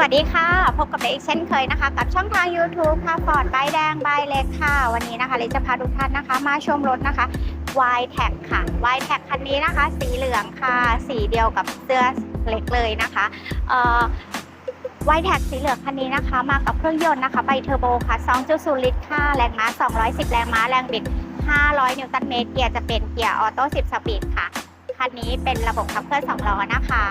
วัสดีค่ะ พบกับเล็กเช่นเคยนะคะ กับช่องทาง YouTube ค่ะฟอร์ดใบแดงใบเล็กค่ะ วันนี้นะคะเล็กจะพาทุกท่านนะคะ มาชมรถนะคะ y t a g ค่ะ y t a g คันนี้นะคะ สีเหลืองค่ะ สีเดียวกับเสื้อเล็กเลยนะคะเอ่อ y t a g สีเหลืองคันนี้นะคะ มากับเครื่องยนต์นะคะไบเทอร์โบค่ะ 2.0 ลิตรค่ะ แรงม้า 210 แรงม้า แรงบิด 500 นิวตันเมตร เกียร์จะเป็นเกียร์ออโต้ 10 สปีดค่ะ คันนี้เป็นระบบขับเคลื่อน2ล้อนะคะ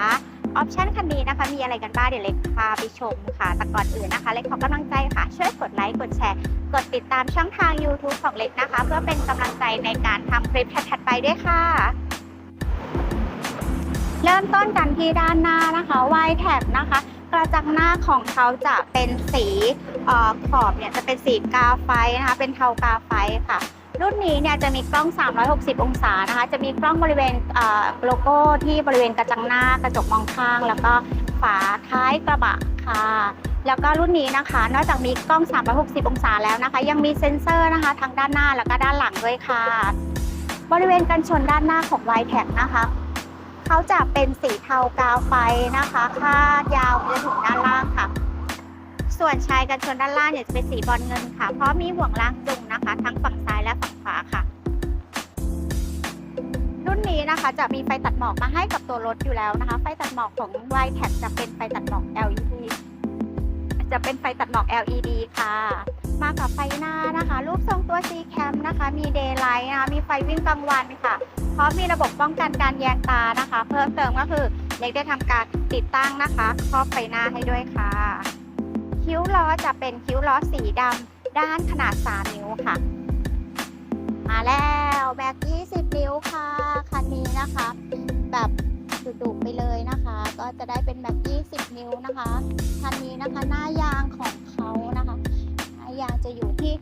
ออปชันคันนี้นะคะ มีอะไรกันบ้างเดี๋ยวเล็กพาไปชมค่ะแต่ก่อนอื่นนะคะเล็กขอกำลังใจค่ะ ช่วยกดไลค์กดแชร์ กดติดตามช่องทาง YouTube ของเล็กนะคะ เพื่อเป็นกำลังใจในการทำคลิปถัดๆไปด้วยค่ะ เริ่มต้นกันที่ด้านหน้านะคะ y t a g นะคะ กระจังหน้าของเขาจะเป็นสีออขอบเนี่ยจะเป็นสีกาไฟนะคะ เป็นเทากาไฟค่ะ รุ่นนี้เนี่ยจะมีกล้อง 360 องศานะคะ จะมีกล้องบริเวณโลโก้ที่บริเวณกระจังหน้ากระจกมองข้าง แล้วก็ฝาท้ายกระบะค่ะ แล้วก็รุ่นนี้นะคะ นอกจากมีกล้อง 360 องศาแล้วนะคะ ยังมีเซ็นเซอร์นะคะทั้งด้านหน้าแล้วก็ด้านหลังด้วยค่ะ บริเวณกันชนด้านหน้าของ y t a g นะคะเขาจะเป็นสีเทากาวไฟนะคะคาดยาวไปถึงด้านล่างค่ะ ส่วนชายกันชนด้านล่างเนี่ยจะเป็นสีบอลเงินค่ะ เพราะมีห่วงล่างจุงนะคะ ทั้งฝั่งซ้ายและฝั่งขวาค่ะ รุ่นนี้นะคะจะมีไฟตัดหมอกมาให้กับตัวรถอยู่แล้วนะคะ ไฟตัดหมอกของ y t a g จะเป็นไฟตัดหมอก LED จะเป็นไฟตัดหมอก LED ค่ะ มากับไฟหน้านะคะ รูปทรงตัว C cam นะคะ มี daylight นะคะมีไฟวิ่งกลางวันค่ะ พร้อมมีระบบป้องกันการแยงตานะคะ เพิ่มเติมก็คือเล็กได้ทำการติดตั้งนะคะ ครอบไฟหน้าให้ด้วยค่ะ คิ้วล้อจะเป็นคิ้วล้อสีดำด้านขนาด 3 นิ้วค่ะ มาแล้วแม็ก20 นิ้วค่ะ คันนี้นะคะ แบบดุๆไปเลยนะคะ ก็จะได้เป็นแม็ก20 นิ้วนะคะ คันนี้นะคะหน้ายางของเขานะคะหน้ายางจะอยู่ที่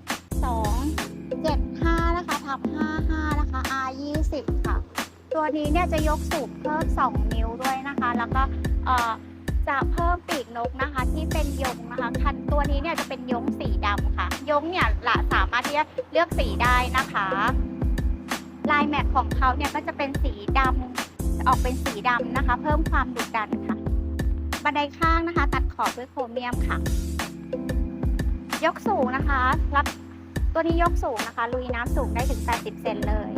2 75 นะคะทับ55 นะคะ R 20ค่ะ ตัวนี้เนี่ยจะยกสูบเพิ่ม2นิ้วด้วยนะคะ แล้วก็เอ่อ จะเพิ่มปีกนกนะคะที่เป็นยงนะคะคันตัวนี้เนี่ยจะเป็นยงสีดำค่ะ ยงเนี่ยละสามารถที่จะเลือกสีได้นะคะลายแม็กของเขาเนี่ยก็จะเป็นสีดำออกเป็นสีดำนะคะ เพิ่มความดุดันค่ะ บันไดข้างนะคะ ตัดขอบด้วยโครเมียมค่ะ ยกสูงนะคะรับตัวนี้ยกสูงนะคะ ลุยน้ำสูงได้ถึง 80 เซนเลย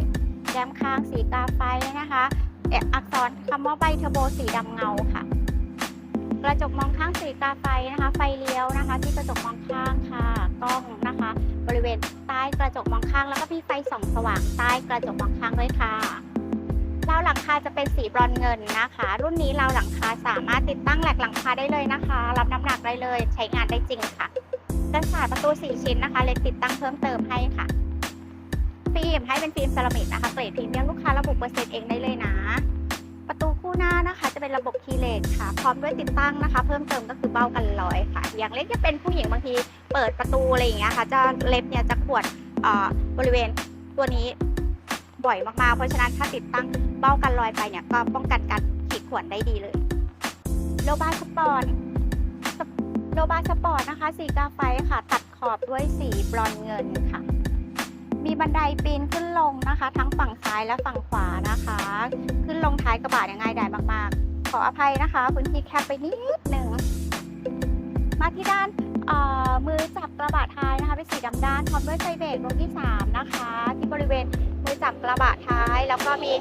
แก้มข้างสีกาไฟนะคะเอกอักษรคำว่าใบเทอร์โบสีดำเงาค่ะ กระจกมองข้างสีกาไฟนะคะ ไฟเลี้ยวนะคะ ที่กระจกมองข้างค่ะกล้องนะคะ บริเวณใต้กระจกมองข้าง แล้วก็มีไฟส่องสว่างใต้กระจกมองข้างด้วยค่ะราวหลังคาจะเป็นสีบรอนเงินนะคะ รุ่นนี้ราวหลังคาสามารถติดตั้งแหลกหลังคาได้เลยนะคะ รับน้ำหนักได้เลย ใช้งานได้จริงค่ะกันศาสตร์ประตู4ชิ้นนะคะ เล็กติดตั้งเพิ่มเติมให้ค่ะ ฟิล์มให้เป็นฟิล์มเซรามิกนะคะ เกรดพรีเมียมลูกค้าระบุเปอร์เซ็นต์เองได้เลยนะ หน้านะคะ จะเป็นระบบคีเลสค่ะ พร้อมด้วยติดตั้งนะคะ เพิ่มเติมก็คือเบ้ากันรอยค่ะ อย่างเล็กจะเป็นผู้หญิงบางทีเปิดประตูอะไรอย่างเงี้ยค่ะ จะเล็บเนี่ยจะขวดเอ่อบริเวณตัวนี้บ่อยมากๆ เพราะฉะนั้นถ้าติดตั้งเบ้ากันรอยไปเนี่ยก็ป้องกันการขีดข่วนได้ดีเลย โลบาสปอร์ตโลบาสปอร์ตนะคะ สีกาไฟค่ะ ตัดขอบด้วยสีบรอนเงินค่ะ มีบันไดปีนขึ้นลงนะคะ ทั้งฝั่งซ้ายและฝั่งขวานะคะ ขึ้นลงท้ายกระบะเนี่ยง่ายดายมาก ๆ ขออภัยนะคะพื้นที่แคบไปนิดหนึ่งมาที่ด้านมือจับกระบะท้ายนะคะเป็นสีดำด้านพร้อมด้วยไฟเบรกดวงที่ 3 นะคะ ที่บริเวณมือจับกระบะท้ายแล้วก็มี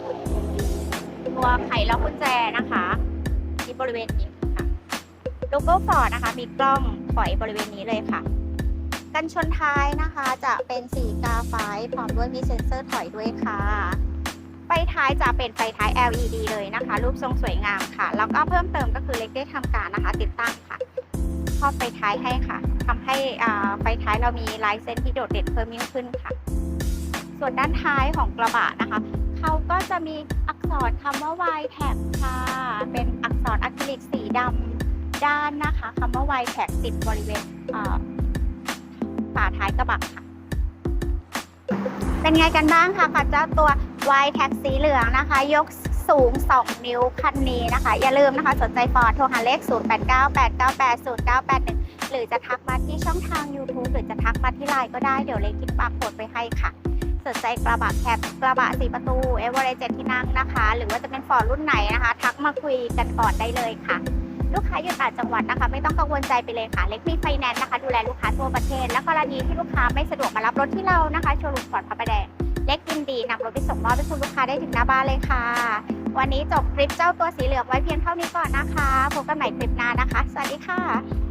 ตัวไขล็อกกุญแจนะคะ ที่บริเวณนี้ค่ะโลโก้ฟอร์ดนะคะ มีกล้องถอยบริเวณนี้เลยค่ะ กันชนท้ายนะคะจะเป็นสีกาไฟพร้อมด้วยมีเซ็นเซอร์ถอยด้วยค่ะไฟท้ายจะเป็นไฟท้าย LED เลยนะคะ รูปทรงสวยงามค่ะ แล้วก็เพิ่มเติมก็คือเล็กได้ทำการนะคะ ติดตั้งค่ะครอบไฟท้ายให้ค่ะทำให้ไฟท้ายเรามีลายเส้นที่โดดเด่นเพิ่มยิ่งขึ้นค่ะ ส่วนด้านท้ายของกระบะนะคะเขาก็จะมีอักษรคำว่า Y tag ค่ะ เป็นอักษรอะคริลิกสีดำด้านนะคะคำว่า Y tag ติดบริเวณ ฝาท้ายกระบะค่ะ เป็นไงกันบ้างคะกับเจ้าตัว Y tag สีเหลืองนะคะ ยกสูง 2 นิ้วคันนี้นะคะ อย่าลืมนะคะ สนใจฟอร์ดโทรหาเลข 0898980981 หรือจะทักมาที่ช่องทาง YouTube หรือจะทักมาที่ไลน์ก็ได้เดี๋ยวเล็กทิ้งปากโคดไปให้ค่ะ สนใจกระบะแคปกระบะสีประตูเอเวอเรสต์เจ็ดที่นั่งนะคะ หรือว่าจะเป็นฟอร์ดรุ่นไหนนะคะ ทักมาคุยกันก่อนได้เลยค่ะ ลูกค้าอยู่ต่างจังหวัดนะคะ ไม่ต้องกังวลใจไปเลยค่ะ เล็กมีไฟแนนซ์นะคะ ดูแลลูกค้าทั่วประเทศ และกรณีที่ลูกค้าไม่สะดวกมารับรถที่เรานะคะโชว์รูมฟอร์ดพระประแดงเล็กยินดีนำรถไปส่งมอบให้คุณลูกค้าได้ถึงหน้าบ้านเลยค่ะ วันนี้จบคลิปเจ้าตัวสีเหลืองไว้เพียงเท่านี้ก่อนนะคะพบกันใหม่คลิปหน้านะคะ สวัสดีค่ะ